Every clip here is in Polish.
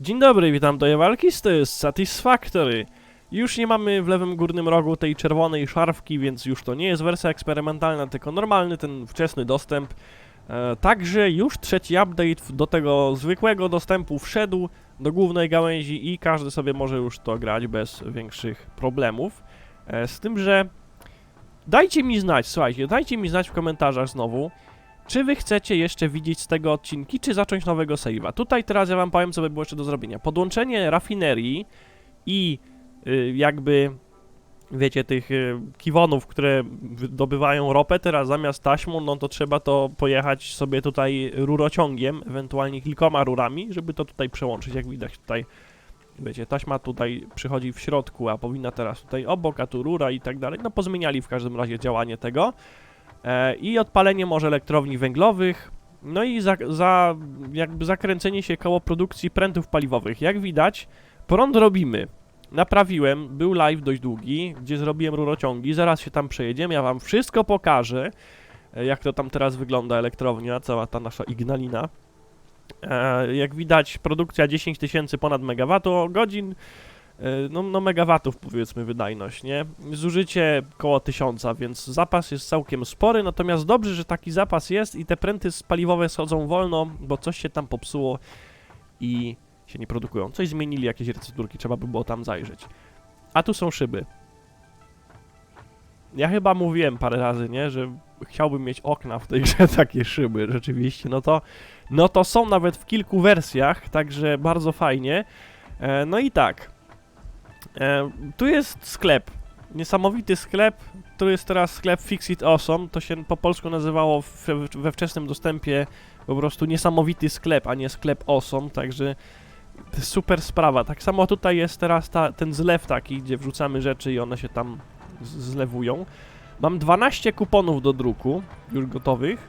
Dzień dobry, witam do walki, to jest Satisfactory. Już nie mamy w lewym górnym rogu tej czerwonej szarfki, więc już to nie jest wersja eksperymentalna, tylko normalny, ten wczesny dostęp. E, także już trzeci update do tego zwykłego dostępu wszedł do głównej gałęzi i każdy sobie może już to grać bez większych problemów. E, z tym, że dajcie mi znać, słuchajcie, dajcie mi znać w komentarzach znowu, czy wy chcecie jeszcze widzieć z tego odcinki, czy zacząć nowego save'a? Tutaj teraz ja wam powiem, co by było jeszcze do zrobienia. Podłączenie rafinerii i y, jakby, wiecie, tych y, kiwonów, które wydobywają ropę, teraz zamiast taśmą, no to trzeba to pojechać sobie tutaj rurociągiem, ewentualnie kilkoma rurami, żeby to tutaj przełączyć, jak widać tutaj. Wiecie, taśma tutaj przychodzi w środku, a powinna teraz tutaj obok, a tu rura i tak dalej. No pozmieniali w każdym razie działanie tego i odpalenie może elektrowni węglowych, no i za, za jakby zakręcenie się koło produkcji prętów paliwowych. Jak widać, prąd robimy. Naprawiłem, był live dość długi, gdzie zrobiłem rurociągi, zaraz się tam przejedziemy, ja wam wszystko pokażę, e, jak to tam teraz wygląda elektrownia, cała ta nasza Ignalina. E, jak widać, produkcja 10 tysięcy ponad megawattogodzin, E, no, no megawatów powiedzmy wydajność, nie? Zużycie koło 1000, więc zapas jest całkiem spory, natomiast dobrze, że taki zapas jest i te pręty paliwowe schodzą wolno, bo coś się tam popsuło i się nie produkują. Coś zmienili, jakieś recepturki, trzeba by było tam zajrzeć. A tu są szyby. Ja chyba mówiłem parę razy, nie, że chciałbym mieć okna w tej grze, takie szyby, rzeczywiście, no to, no to są nawet w kilku wersjach, także bardzo fajnie. E, no i tak, E, tu jest sklep. Niesamowity sklep. Tu jest teraz sklep Fixit Awesome. To się po polsku nazywało w, we wczesnym dostępie po prostu niesamowity sklep, a nie sklep Awesome. Także super sprawa. Tak samo tutaj jest teraz ta, ten zlew taki, gdzie wrzucamy rzeczy i one się tam zlewują. Mam 12 kuponów do druku, już gotowych.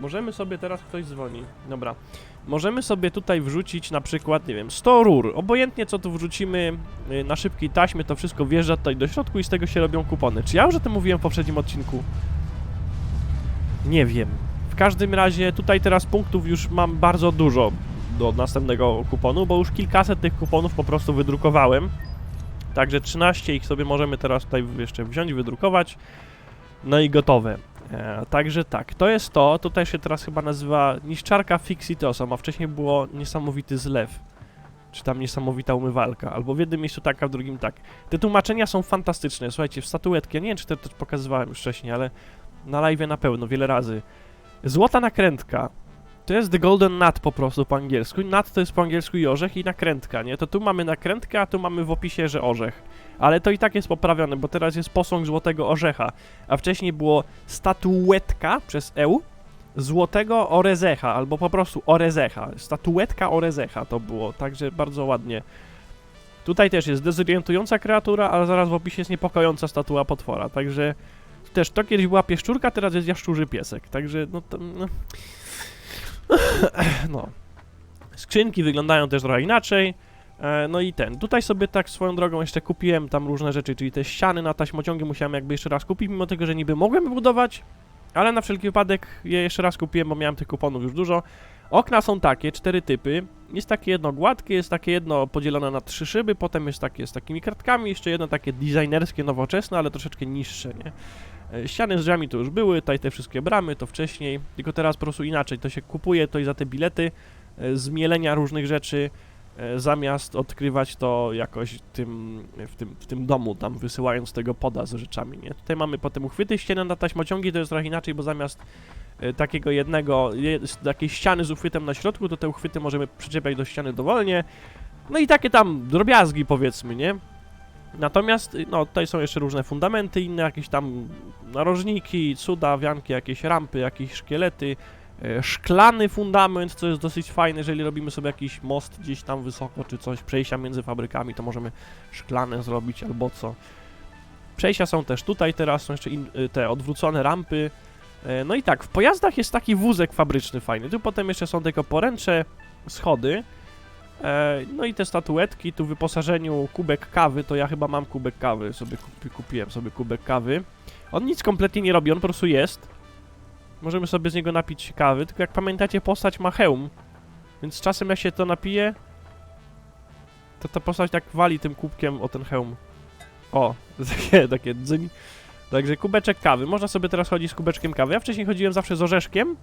Możemy sobie teraz ktoś dzwoni. Dobra. Możemy sobie tutaj wrzucić na przykład, nie wiem, 100 rur. Obojętnie co tu wrzucimy y, na szybkiej taśmie, to wszystko wjeżdża tutaj do środku i z tego się robią kupony. Czy ja już o tym mówiłem w poprzednim odcinku? Nie wiem. W każdym razie tutaj teraz punktów już mam bardzo dużo do następnego kuponu, bo już kilkaset tych kuponów po prostu wydrukowałem. Także 13 ich sobie możemy teraz tutaj jeszcze wziąć, wydrukować. No i gotowe. E, także tak, to jest to. Tutaj się teraz chyba nazywa niszczarka Fixit Awesome, a wcześniej było niesamowity zlew. Czy tam niesamowita umywalka. Albo w jednym miejscu tak, a w drugim tak. Te tłumaczenia są fantastyczne. Słuchajcie, w statuetki, nie wiem, czy to, to pokazywałem już wcześniej, ale na live na pewno, wiele razy. Złota nakrętka. To jest The Golden Nut po prostu po angielsku. Nut to jest po angielsku i orzech i nakrętka, nie? To tu mamy nakrętkę, a tu mamy w opisie, że orzech. Ale to i tak jest poprawione, bo teraz jest posąg złotego orzecha, a wcześniej było statuetka przez EU złotego orezecha, albo po prostu orezecha. Statuetka orezecha to było, także bardzo ładnie. Tutaj też jest dezorientująca kreatura, ale zaraz w opisie jest niepokojąca statua potwora, także też to kiedyś była pieszczurka, teraz jest jaszczurzy piesek, także no to... No, no. Skrzynki wyglądają też trochę inaczej. E, No i ten, tutaj sobie tak swoją drogą jeszcze kupiłem tam różne rzeczy, czyli te ściany na taśmociągi musiałem jakby jeszcze raz kupić, mimo tego, że niby mogłem budować, ale na wszelki wypadek je jeszcze raz kupiłem, bo miałem tych kuponów już dużo. Okna są takie, cztery typy. Jest takie jedno gładkie, jest takie jedno podzielone na trzy szyby, potem jest takie z takimi kartkami, jeszcze jedno takie designerskie, nowoczesne, ale troszeczkę niższe, nie? E, Ściany z drzwiami to już były, tutaj te wszystkie bramy, to wcześniej, tylko teraz po prostu inaczej, to się kupuje tutaj za te bilety e, z mielenia różnych rzeczy, e, zamiast odkrywać to jakoś tym, w, tym, w tym domu, tam wysyłając tego poda z rzeczami, nie? Tutaj mamy potem uchwyty ścienne na taśmociągi, to jest trochę inaczej, bo zamiast takiego jednego, takiej ściany z uchwytem na środku, to te uchwyty możemy przyczepiać do ściany dowolnie, no i takie tam drobiazgi powiedzmy, nie? Natomiast, no, tutaj są jeszcze różne fundamenty, inne jakieś tam narożniki, cuda, wianki, jakieś rampy, jakieś szkielety, e, szklany fundament, co jest dosyć fajne, jeżeli robimy sobie jakiś most gdzieś tam wysoko, czy coś, przejścia między fabrykami, to możemy szklane zrobić albo co. Przejścia są też tutaj teraz, są jeszcze in, y, te odwrócone rampy. E, No i tak, w pojazdach jest taki wózek fabryczny fajny, tu potem jeszcze są tylko poręcze, schody, E, No i te statuetki, tu w wyposażeniu kubek kawy, to ja chyba mam kubek kawy, sobie kupi, kupiłem sobie kubek kawy. On nic kompletnie nie robi, on po prostu jest. Możemy sobie z niego napić kawy, tylko jak pamiętacie postać ma hełm, więc czasem jak się to napije, to ta postać tak wali tym kubkiem o ten hełm. O, takie, takie dzyń. Także kubeczek kawy. Można sobie teraz chodzić z kubeczkiem kawy. Ja wcześniej chodziłem zawsze z orzeszkiem,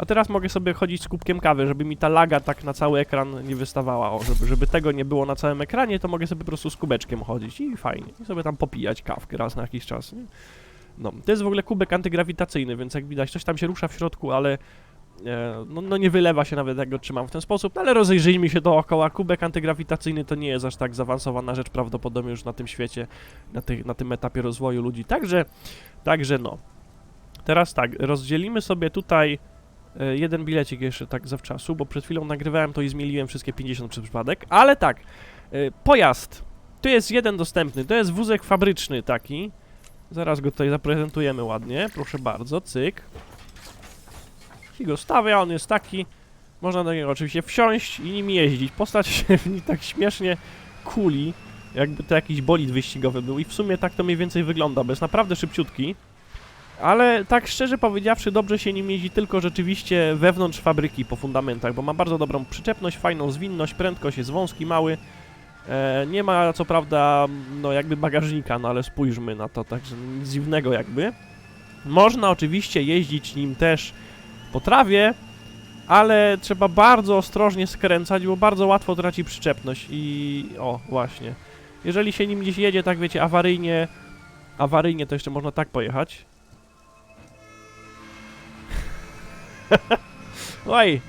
a teraz mogę sobie chodzić z kubkiem kawy, żeby mi ta laga tak na cały ekran nie wystawała. O, żeby, żeby tego nie było na całym ekranie, to mogę sobie po prostu z kubeczkiem chodzić i fajnie. I sobie tam popijać kawkę raz na jakiś czas. Nie? No, to jest w ogóle kubek antygrawitacyjny, więc jak widać, coś tam się rusza w środku, ale e, no, no nie wylewa się nawet jak go trzymam w ten sposób, ale rozejrzyjmy się dookoła. Kubek antygrawitacyjny to nie jest aż tak zaawansowana rzecz prawdopodobnie już na tym świecie, na, na tym etapie rozwoju ludzi. Także, także no. Teraz tak, rozdzielimy sobie tutaj jeden bilecik jeszcze tak zawczasu, bo przed chwilą nagrywałem to i zmieliłem wszystkie 50 przez przypadek, ale tak, e, pojazd. Tu jest jeden dostępny, to jest wózek fabryczny taki. Zaraz go tutaj zaprezentujemy ładnie, proszę bardzo, cyk. I go stawia, on jest taki. Można do niego oczywiście wsiąść i nim jeździć. Postać się w nim tak śmiesznie kuli, jakby to jakiś bolid wyścigowy był i w sumie tak to mniej więcej wygląda, bo jest naprawdę szybciutki. Ale tak szczerze powiedziawszy, dobrze się nim jeździ tylko rzeczywiście wewnątrz fabryki po fundamentach, bo ma bardzo dobrą przyczepność, fajną zwinność, prędkość jest wąski, mały. E, nie ma co prawda, no jakby bagażnika, no ale spójrzmy na to, także nic dziwnego jakby. Można oczywiście jeździć nim też po trawie, ale trzeba bardzo ostrożnie skręcać, bo bardzo łatwo traci przyczepność i... o, właśnie. Jeżeli się nim gdzieś jedzie, tak wiecie, awaryjnie, awaryjnie to jeszcze można tak pojechać. Oj,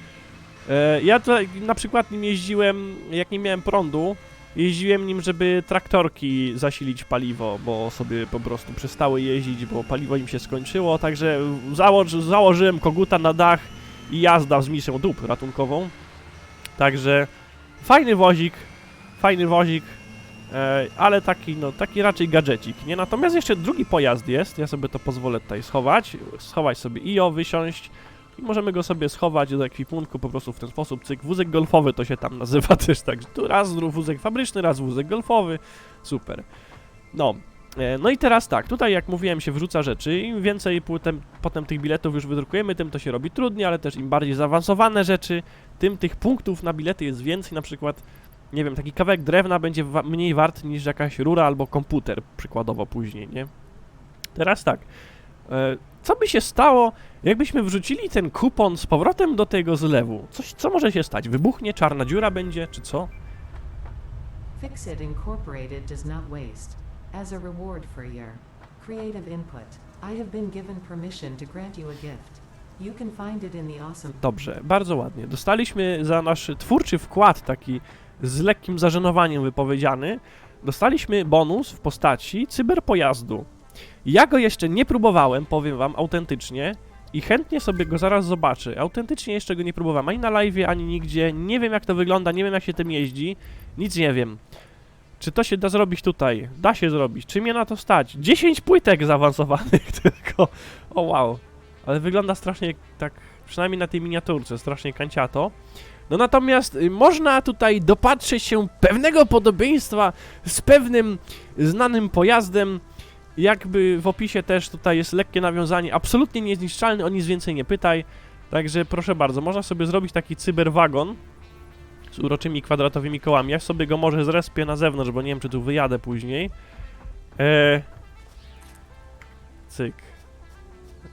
e, ja to na przykład nim jeździłem, jak nie miałem prądu, jeździłem nim, żeby traktorki zasilić paliwo, bo sobie po prostu przestały jeździć, bo paliwo im się skończyło, także założy, założyłem koguta na dach i jazda z misją dup ratunkową. Także fajny wozik, fajny wozik, e, ale taki, no, taki raczej gadżecik, nie? Natomiast jeszcze drugi pojazd jest, ja sobie to pozwolę tutaj schować, schować sobie IO, wysiąść i możemy go sobie schować do ekwipunku po prostu w ten sposób, cyk, wózek golfowy to się tam nazywa też, tak, tu raz wózek fabryczny, raz wózek golfowy, super. No, e, no i teraz tak, tutaj jak mówiłem się wrzuca rzeczy, im więcej potem, potem tych biletów już wydrukujemy, tym to się robi trudniej, ale też im bardziej zaawansowane rzeczy, tym tych punktów na bilety jest więcej, na przykład, nie wiem, taki kawałek drewna będzie wa mniej wart niż jakaś rura albo komputer, przykładowo później, nie? Teraz tak, e, co by się stało, jakbyśmy wrzucili ten kupon z powrotem do tego zlewu? Coś, co może się stać? Wybuchnie, czarna dziura będzie, czy co? Fixit Incorporated does not waste. As a reward for your creative input, I have been given permission to grant you a gift. You can find it in the awesome. Dobrze, bardzo ładnie. Dostaliśmy za nasz twórczy wkład, taki z lekkim zażenowaniem wypowiedziany, dostaliśmy bonus w postaci cyberpojazdu. Ja go jeszcze nie próbowałem, powiem wam autentycznie, i chętnie sobie go zaraz zobaczę. Autentycznie jeszcze go nie próbowałem, ani na live, ani nigdzie. Nie wiem jak to wygląda, nie wiem jak się tym jeździ. Nic nie wiem. Czy to się da zrobić tutaj? Da się zrobić. Czy mnie na to stać? 10 płytek zaawansowanych tylko. O wow. Ale wygląda strasznie tak, przynajmniej na tej miniaturce, strasznie kanciato. No natomiast y, można tutaj dopatrzeć się pewnego podobieństwa z pewnym znanym pojazdem. Jakby w opisie też tutaj jest lekkie nawiązanie, absolutnie niezniszczalny, o nic więcej nie pytaj. Także proszę bardzo, można sobie zrobić taki cyberwagon z uroczymi kwadratowymi kołami. Ja sobie go może zrespię na zewnątrz, bo nie wiem czy tu wyjadę później. Eee... Cyk.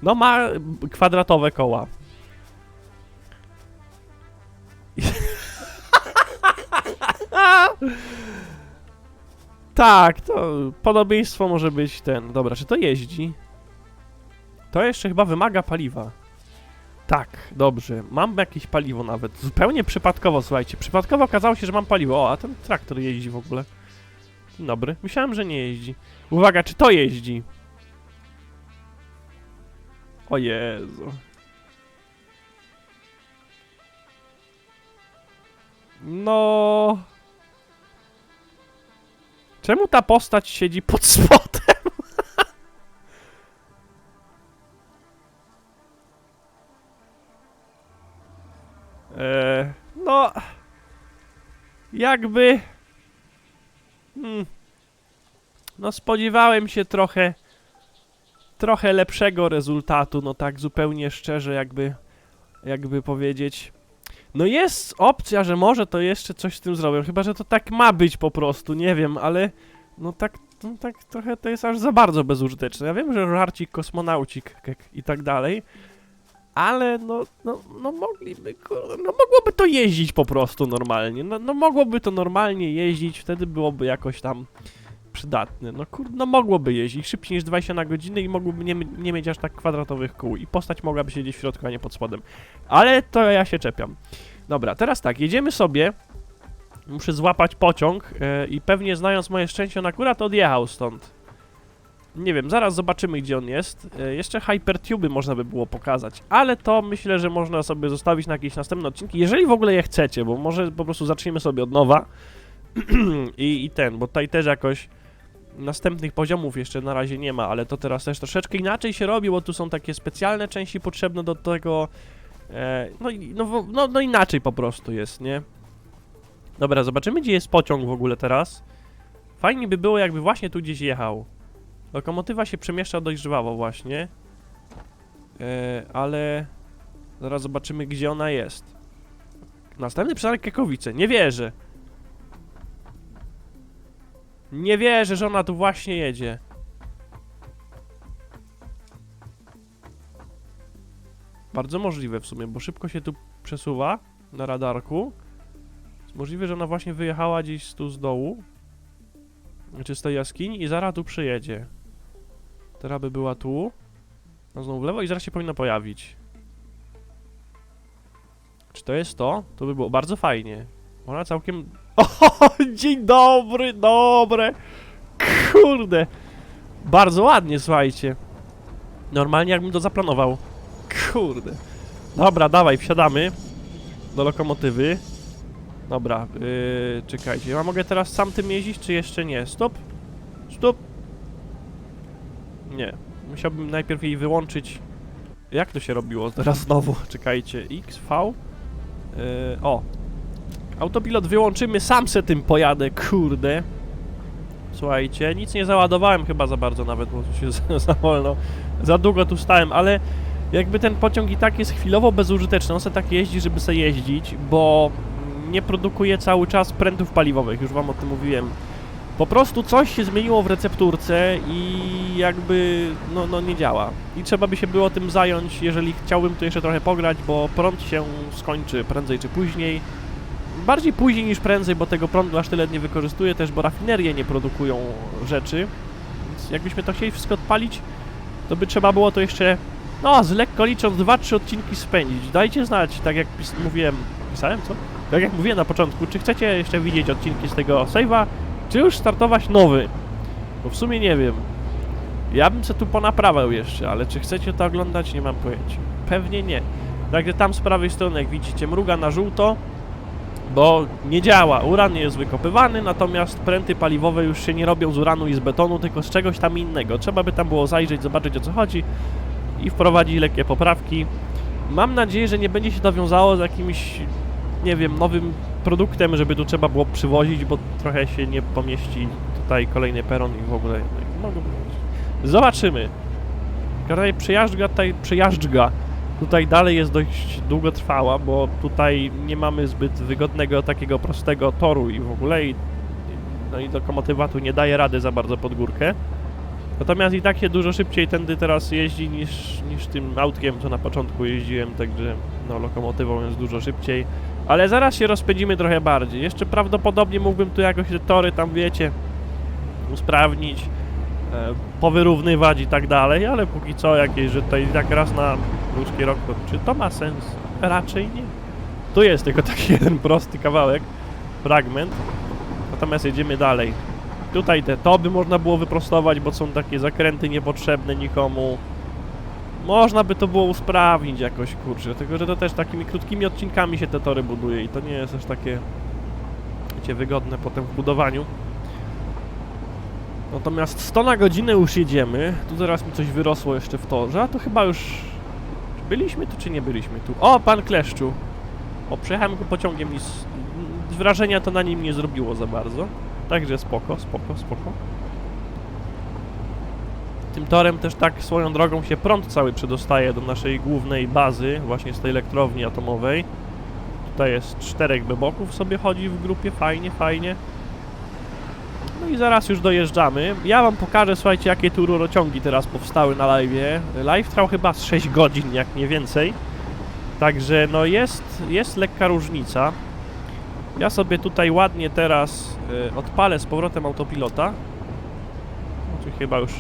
No ma kwadratowe koła. tak, to podobieństwo może być ten. Dobra, czy to jeździ? To jeszcze chyba wymaga paliwa. Tak, dobrze. Mam jakieś paliwo nawet. Zupełnie przypadkowo, słuchajcie. Przypadkowo okazało się, że mam paliwo. O, a ten traktor jeździ w ogóle. Dobry. Myślałem, że nie jeździ. Uwaga, czy to jeździ? O Jezu. No. Czemu ta postać siedzi pod spodem? eee, no. Jakby. Hmm. No, spodziewałem się trochę. Trochę lepszego rezultatu, no tak zupełnie szczerze, jakby. Jakby powiedzieć. No jest opcja, że może to jeszcze coś z tym zrobią, chyba że to tak ma być po prostu, nie wiem, ale no tak, no tak trochę to jest aż za bardzo bezużyteczne. Ja wiem, że żarcik, kosmonaucik i tak dalej, ale no, no, no mogliby, no mogłoby to jeździć po prostu normalnie, no, no mogłoby to normalnie jeździć, wtedy byłoby jakoś tam przydatne. No kurde, no mogłoby jeździć szybciej niż 20 na godzinę i mogłoby nie, nie mieć aż tak kwadratowych kół i postać mogłaby siedzieć w środku, a nie pod spodem. Ale to ja się czepiam. Dobra, teraz tak, jedziemy sobie. Muszę złapać pociąg e, i pewnie znając moje szczęście, on akurat odjechał stąd. Nie wiem, zaraz zobaczymy gdzie on jest. E, jeszcze Hypertuby można by było pokazać, ale to myślę, że można sobie zostawić na jakieś następne odcinki, jeżeli w ogóle je chcecie, bo może po prostu zaczniemy sobie od nowa. I, I ten, bo tutaj też jakoś następnych poziomów jeszcze na razie nie ma, ale to teraz też troszeczkę inaczej się robi, bo tu są takie specjalne części potrzebne do tego. E, no, no, no, no inaczej po prostu jest, nie? Dobra, zobaczymy gdzie jest pociąg w ogóle teraz. Fajnie by było jakby właśnie tu gdzieś jechał. Lokomotywa się przemieszcza dość żwawo właśnie. E, ale zaraz zobaczymy gdzie ona jest. Następny przystanek Kekowice, nie wierzę. Nie wierzę, że ona tu właśnie jedzie. Bardzo możliwe w sumie, bo szybko się tu przesuwa na radarku. Jest możliwe, że ona właśnie wyjechała gdzieś tu z dołu. Czy z tej jaskini i zaraz tu przyjedzie. Teraz by była tu. No znowu w lewo i zaraz się powinna pojawić. Czy to jest to? To by było bardzo fajnie. Ona całkiem... O, dzień dobry, dobre. Kurde. Bardzo ładnie, słuchajcie. Normalnie jakbym to zaplanował. Kurde. Dobra, dawaj, wsiadamy do lokomotywy. Dobra, yy, czekajcie. Ja mogę teraz sam tym jeździć, czy jeszcze nie? Stop. Stop. Nie. Musiałbym najpierw jej wyłączyć. Jak to się robiło teraz znowu? Czekajcie. X, V. Yy, o. Autopilot wyłączymy, sam se tym pojadę, kurde. Słuchajcie, nic nie załadowałem chyba za bardzo nawet, bo się za, za wolno, za długo tu stałem, ale jakby ten pociąg i tak jest chwilowo bezużyteczny, on se tak jeździ, żeby se jeździć, bo nie produkuje cały czas prętów paliwowych, już wam o tym mówiłem. Po prostu coś się zmieniło w recepturce i jakby no, no nie działa. I trzeba by się było tym zająć, jeżeli chciałbym tu jeszcze trochę pograć, bo prąd się skończy prędzej czy później. Bardziej później niż prędzej, bo tego prądu aż tyle nie wykorzystuję też, bo rafinerie nie produkują rzeczy. Więc jakbyśmy to chcieli wszystko odpalić, to by trzeba było to jeszcze, no z lekko licząc, 2-3 odcinki spędzić. Dajcie znać, tak jak pis- mówiłem, pisałem co? Tak jak mówiłem na początku, czy chcecie jeszcze widzieć odcinki z tego save'a, czy już startować nowy? Bo w sumie nie wiem. Ja bym se tu ponaprawiał jeszcze, ale czy chcecie to oglądać, nie mam pojęcia. Pewnie nie. Także tam z prawej strony, jak widzicie, mruga na żółto, bo nie działa. Uran jest wykopywany, natomiast pręty paliwowe już się nie robią z uranu i z betonu, tylko z czegoś tam innego. Trzeba by tam było zajrzeć, zobaczyć o co chodzi i wprowadzić lekkie poprawki. Mam nadzieję, że nie będzie się to wiązało z jakimś, nie wiem, nowym produktem, żeby tu trzeba było przywozić, bo trochę się nie pomieści tutaj kolejny peron i w ogóle. Zobaczymy. Tutaj przejażdża, tutaj przejażdża tutaj dalej jest dość długotrwała, bo tutaj nie mamy zbyt wygodnego takiego prostego toru i w ogóle i, no i lokomotywa tu nie daje rady za bardzo pod górkę. Natomiast i tak się dużo szybciej tędy teraz jeździ niż, niż tym autkiem, co na początku jeździłem, także no lokomotywą jest dużo szybciej. Ale zaraz się rozpędzimy trochę bardziej. Jeszcze prawdopodobnie mógłbym tu jakoś te tory tam, wiecie, usprawnić, powyrównywać i tak dalej, ale póki co jakieś, że tutaj tak raz na ludzki rok, to czy to ma sens? Raczej nie. Tu jest tylko taki jeden prosty kawałek, fragment, natomiast jedziemy dalej. Tutaj te toby można było wyprostować, bo są takie zakręty niepotrzebne nikomu. Można by to było usprawnić jakoś, kurczę, tylko że to też takimi krótkimi odcinkami się te tory buduje i to nie jest aż takie, wiecie, wygodne potem w budowaniu. Natomiast 100 na godzinę już jedziemy. Tu zaraz mi coś wyrosło jeszcze w torze, a to chyba już... Czy byliśmy tu, czy nie byliśmy tu? O, pan Kleszczu! O, przejechałem go pociągiem i z... wrażenia to na nim nie zrobiło za bardzo. Także spoko, spoko, spoko. Tym torem też tak swoją drogą się prąd cały przedostaje do naszej głównej bazy, właśnie z tej elektrowni atomowej. Tutaj jest czterech beboków sobie chodzi w grupie, fajnie, fajnie. I zaraz już dojeżdżamy. Ja wam pokażę, słuchajcie, jakie tu rurociągi teraz powstały na live. Live trwał chyba z 6 godzin, jak nie więcej. Także no jest, jest lekka różnica. Ja sobie tutaj ładnie teraz y, odpalę z powrotem autopilota. Znaczy chyba już...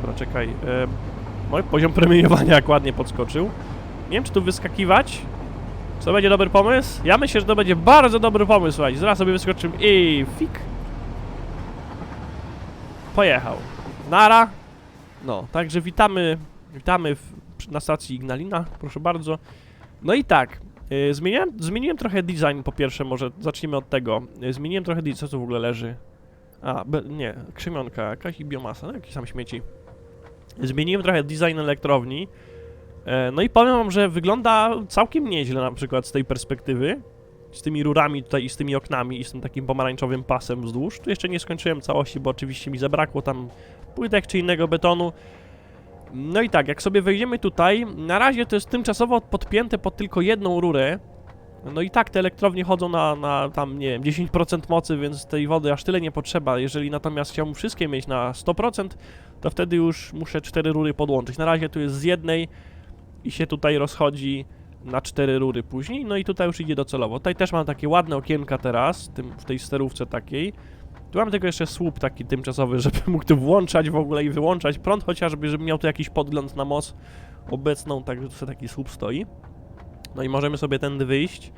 Dobra, czekaj. Y, mój poziom premiowania jak ładnie podskoczył. Nie wiem, czy tu wyskakiwać. To będzie dobry pomysł? Ja myślę, że to będzie bardzo dobry pomysł, słuchajcie. Zaraz sobie wyskoczymy i fik. Pojechał. Nara. No, także witamy, witamy w, na stacji Ignalina, proszę bardzo. No i tak, y, zmieniłem, zmieniłem trochę design po pierwsze, może zacznijmy od tego. Y, zmieniłem trochę design, co tu w ogóle leży? A, be, nie, krzemionka jakaś i biomasa, no jakieś tam śmieci. Zmieniłem trochę design elektrowni. E, No i powiem wam, że wygląda całkiem nieźle na przykład z tej perspektywy. Z tymi rurami tutaj i z tymi oknami i z tym takim pomarańczowym pasem wzdłuż. Tu jeszcze nie skończyłem całości, bo oczywiście mi zabrakło tam płytek czy innego betonu. No i tak, jak sobie wejdziemy tutaj, na razie to jest tymczasowo podpięte pod tylko jedną rurę. No i tak te elektrownie chodzą na, na tam, nie wiem, 10% mocy, więc tej wody aż tyle nie potrzeba. Jeżeli natomiast chciałbym wszystkie mieć na 100%, to wtedy już muszę cztery rury podłączyć. Na razie tu jest z jednej i się tutaj rozchodzi na cztery rury później, no i tutaj już idzie docelowo. Tutaj też mam takie ładne okienka teraz, tym, w tej sterówce takiej. Tu mam tylko jeszcze słup taki tymczasowy, żeby mógł tu włączać w ogóle i wyłączać prąd chociażby, żeby miał tu jakiś podgląd na moc obecną, także tu sobie taki słup stoi. No i możemy sobie tędy wyjść.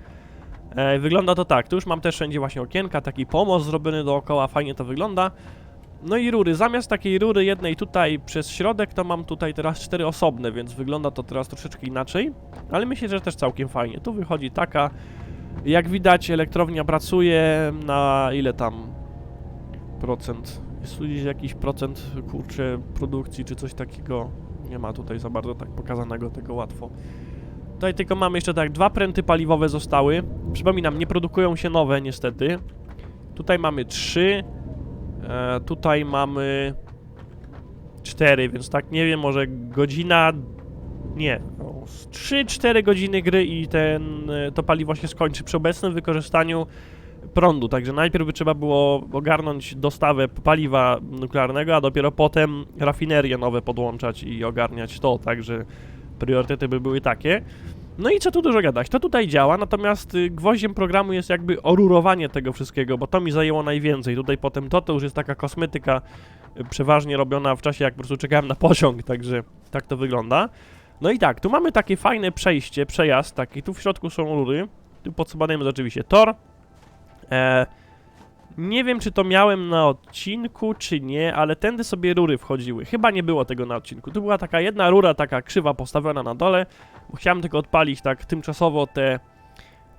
E, wygląda to tak, tu już mam też wszędzie właśnie okienka, taki pomost zrobiony dookoła, fajnie to wygląda. No i rury, zamiast takiej rury jednej tutaj przez środek, to mam tutaj teraz cztery osobne, więc wygląda to teraz troszeczkę inaczej. Ale myślę, że też całkiem fajnie. Tu wychodzi taka, jak widać elektrownia pracuje na ile tam procent? Jest jakiś procent, kurczę, produkcji czy coś takiego. Nie ma tutaj za bardzo tak pokazanego tego łatwo. Tutaj tylko mamy jeszcze tak, dwa pręty paliwowe zostały. Przypominam, nie produkują się nowe niestety. Tutaj mamy trzy. E, tutaj mamy 4, więc tak nie wiem, może godzina. Nie, no, 3-4 godziny gry i ten, e, to paliwo się skończy przy obecnym wykorzystaniu prądu. Także najpierw by trzeba było ogarnąć dostawę paliwa nuklearnego, a dopiero potem rafinerie nowe podłączać i ogarniać to. Także priorytety by były takie. No i co tu dużo gadać, to tutaj działa, natomiast y, gwoździem programu jest jakby orurowanie tego wszystkiego, bo to mi zajęło najwięcej. Tutaj potem to, to już jest taka kosmetyka y, przeważnie robiona w czasie, jak po prostu czekałem na pociąg, także tak to wygląda. No i tak, tu mamy takie fajne przejście, przejazd taki, tu w środku są rury, tu pod oczywiście tor. E, nie wiem, czy to miałem na odcinku, czy nie, ale tędy sobie rury wchodziły. Chyba nie było tego na odcinku. Tu była taka jedna rura, taka krzywa postawiona na dole, chciałem tylko odpalić tak tymczasowo te,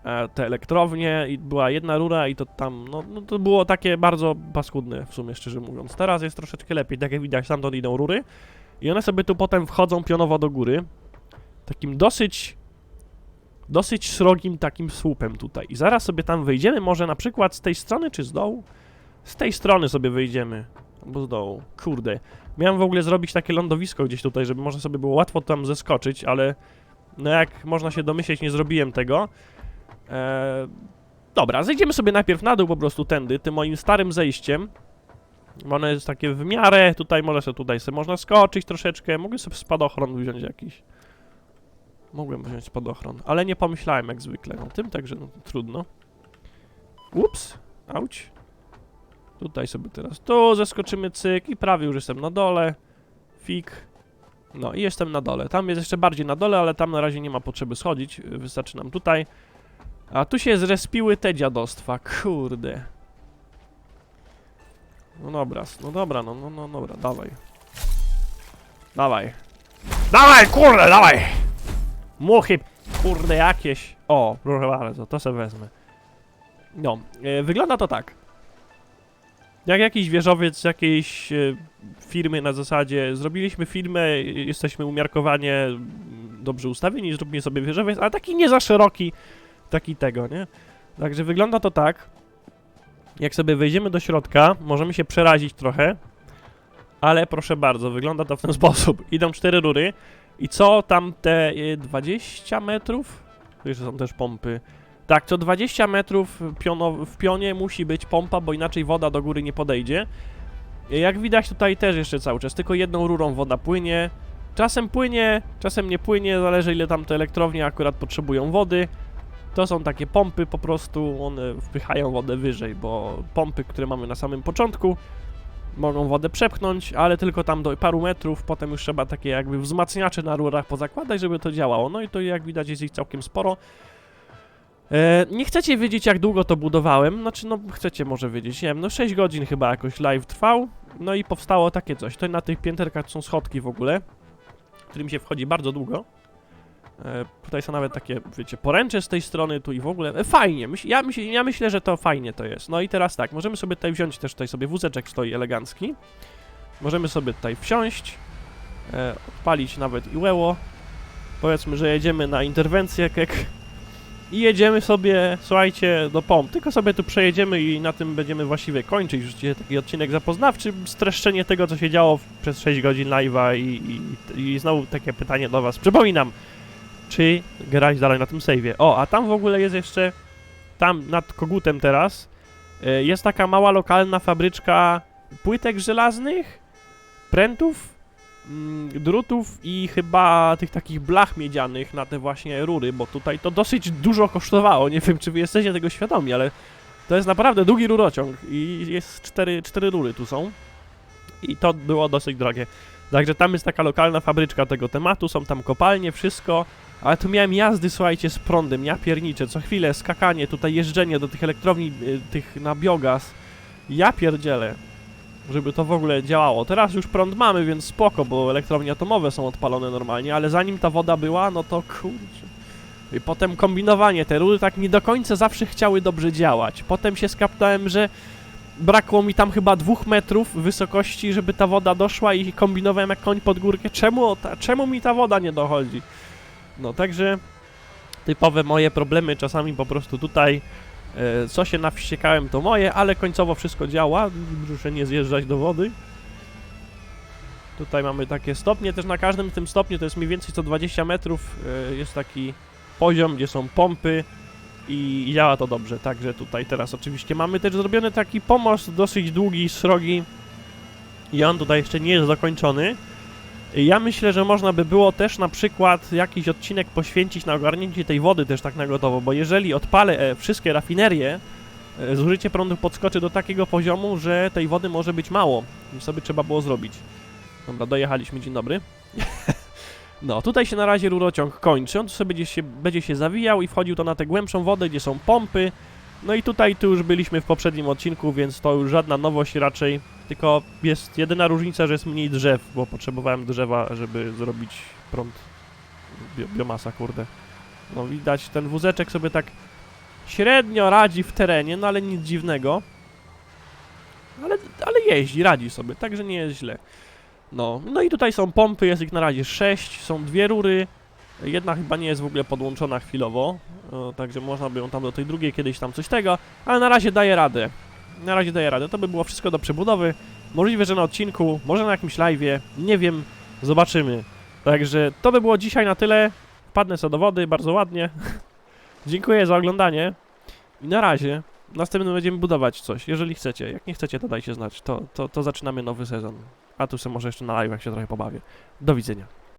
e, te elektrownie i była jedna rura i to tam, no, no to było takie bardzo paskudne w sumie, szczerze mówiąc. Teraz jest troszeczkę lepiej, tak jak widać, stamtąd idą rury i one sobie tu potem wchodzą pionowo do góry. Takim dosyć, dosyć srogim takim słupem tutaj. I zaraz sobie tam wyjdziemy, może na przykład z tej strony czy z dołu? Z tej strony sobie wyjdziemy. Albo z dołu. Kurde. Miałem w ogóle zrobić takie lądowisko gdzieś tutaj, żeby można sobie było łatwo tam zeskoczyć, ale no jak można się domyśleć, nie zrobiłem tego. Eee, dobra, zejdziemy sobie najpierw na dół po prostu tędy, tym moim starym zejściem. Ono jest takie w miarę, tutaj może sobie tutaj sobie można skoczyć troszeczkę, mogę sobie spadochron wziąć jakiś. Mogłem wziąć spadochron, ale nie pomyślałem jak zwykle o tym, także no, trudno. Ups, auć. Tutaj sobie teraz tu zeskoczymy cyk i prawie już jestem na dole. Fik. No i jestem na dole. Tam jest jeszcze bardziej na dole, ale tam na razie nie ma potrzeby schodzić. Wystarczy nam tutaj. A tu się zrespiły te dziadostwa. Kurde. No dobra, no dobra, no, no, no dobra, dawaj. Dawaj. Dawaj, kurde, dawaj! Muchy, kurde, jakieś. O, proszę bardzo, to sobie wezmę. No, e, wygląda to tak. Jak jakiś wieżowiec jakiejś e, firmy na zasadzie zrobiliśmy firmę, jesteśmy umiarkowanie dobrze ustawieni, zrobimy sobie wieżowiec, ale taki nie za szeroki, taki tego, nie? Także wygląda to tak. Jak sobie wejdziemy do środka, możemy się przerazić trochę, ale proszę bardzo, wygląda to w ten sposób. Idą cztery rury i co tam te e, 20 metrów? Tu jeszcze są też pompy. Tak, co 20 metrów w pionie musi być pompa, bo inaczej woda do góry nie podejdzie. Jak widać tutaj też jeszcze cały czas, tylko jedną rurą woda płynie. Czasem płynie, czasem nie płynie, zależy ile tam te elektrownie akurat potrzebują wody. To są takie pompy po prostu, one wpychają wodę wyżej, bo pompy, które mamy na samym początku, mogą wodę przepchnąć, ale tylko tam do paru metrów, potem już trzeba takie jakby wzmacniacze na rurach pozakładać, żeby to działało. No i to jak widać jest ich całkiem sporo. E, nie chcecie wiedzieć jak długo to budowałem, znaczy no chcecie może wiedzieć, nie wiem, no 6 godzin chyba jakoś live trwał, no i powstało takie coś. To na tych pięterkach są schodki w ogóle, którym się wchodzi bardzo długo. E, tutaj są nawet takie, wiecie, poręcze z tej strony, tu i w ogóle. E, fajnie, ja, ja myślę, że to fajnie to jest. No i teraz tak, możemy sobie tutaj wziąć też tutaj sobie wózeczek stoi elegancki. Możemy sobie tutaj wsiąść, e, odpalić nawet i łeło. Powiedzmy, że jedziemy na interwencję kek i jedziemy sobie, słuchajcie, do pomp. Tylko sobie tu przejedziemy i na tym będziemy właściwie kończyć. Już taki odcinek zapoznawczy, streszczenie tego, co się działo przez 6 godzin live'a i, i, i znowu takie pytanie do was. Przypominam, czy grać dalej na tym save'ie. O, a tam w ogóle jest jeszcze, tam nad kogutem teraz, e, jest taka mała lokalna fabryczka płytek żelaznych, prętów, mm, drutów i chyba tych takich blach miedzianych na te właśnie rury, bo tutaj to dosyć dużo kosztowało. Nie wiem, czy wy jesteście tego świadomi, ale to jest naprawdę długi rurociąg i jest cztery, cztery rury tu są. I to było dosyć drogie. Także tam jest taka lokalna fabryczka tego tematu, są tam kopalnie, wszystko. Ale tu miałem jazdy, słuchajcie, z prądem, ja pierniczę, co chwilę skakanie, tutaj jeżdżenie do tych elektrowni, y, tych na biogaz. Ja pierdzielę, żeby to w ogóle działało. Teraz już prąd mamy, więc spoko, bo elektrownie atomowe są odpalone normalnie, ale zanim ta woda była, no to kurczę. I potem kombinowanie, te rury tak nie do końca zawsze chciały dobrze działać. Potem się skapnąłem, że brakło mi tam chyba dwóch metrów wysokości, żeby ta woda doszła i kombinowałem jak koń pod górkę. Czemu, ta, czemu mi ta woda nie dochodzi? No także typowe moje problemy czasami po prostu tutaj e, co się nawściekałem to moje, ale końcowo wszystko działa, muszę nie zjeżdżać do wody. Tutaj mamy takie stopnie, też na każdym tym stopniu to jest mniej więcej co 20 metrów e, jest taki poziom, gdzie są pompy i, działa to dobrze, także tutaj teraz oczywiście mamy też zrobiony taki pomost dosyć długi, srogi i on tutaj jeszcze nie jest dokończony. Ja myślę, że można by było też na przykład jakiś odcinek poświęcić na ogarnięcie tej wody też tak na gotowo, bo jeżeli odpalę e, wszystkie rafinerie, e, zużycie prądu podskoczy do takiego poziomu, że tej wody może być mało. I sobie trzeba było zrobić. Dobra, dojechaliśmy, dzień dobry. no, tutaj się na razie rurociąg kończy, on tu sobie będzie się, będzie się zawijał i wchodził to na tę głębszą wodę, gdzie są pompy. No i tutaj tu już byliśmy w poprzednim odcinku, więc to już żadna nowość raczej. Tylko jest jedyna różnica, że jest mniej drzew, bo potrzebowałem drzewa, żeby zrobić prąd. Bio, biomasa, kurde. No widać, ten wózeczek sobie tak średnio radzi w terenie, no ale nic dziwnego. Ale, ale jeździ, radzi sobie, także nie jest źle. No, no i tutaj są pompy, jest ich na razie 6, są dwie rury. Jedna chyba nie jest w ogóle podłączona chwilowo, e, także można by ją tam do tej drugiej kiedyś tam coś tego, ale na razie daje radę. Na razie daje radę. To by było wszystko do przebudowy. Możliwe, że na odcinku, może na jakimś live'ie, nie wiem, zobaczymy. Także to by było dzisiaj na tyle. Wpadnę sobie do wody, bardzo ładnie. Dziękuję za oglądanie i na razie. Następnym będziemy budować coś, jeżeli chcecie. Jak nie chcecie, to dajcie znać. To, to, to zaczynamy nowy sezon. A tu sobie może jeszcze na live'ach się trochę pobawię. Do widzenia.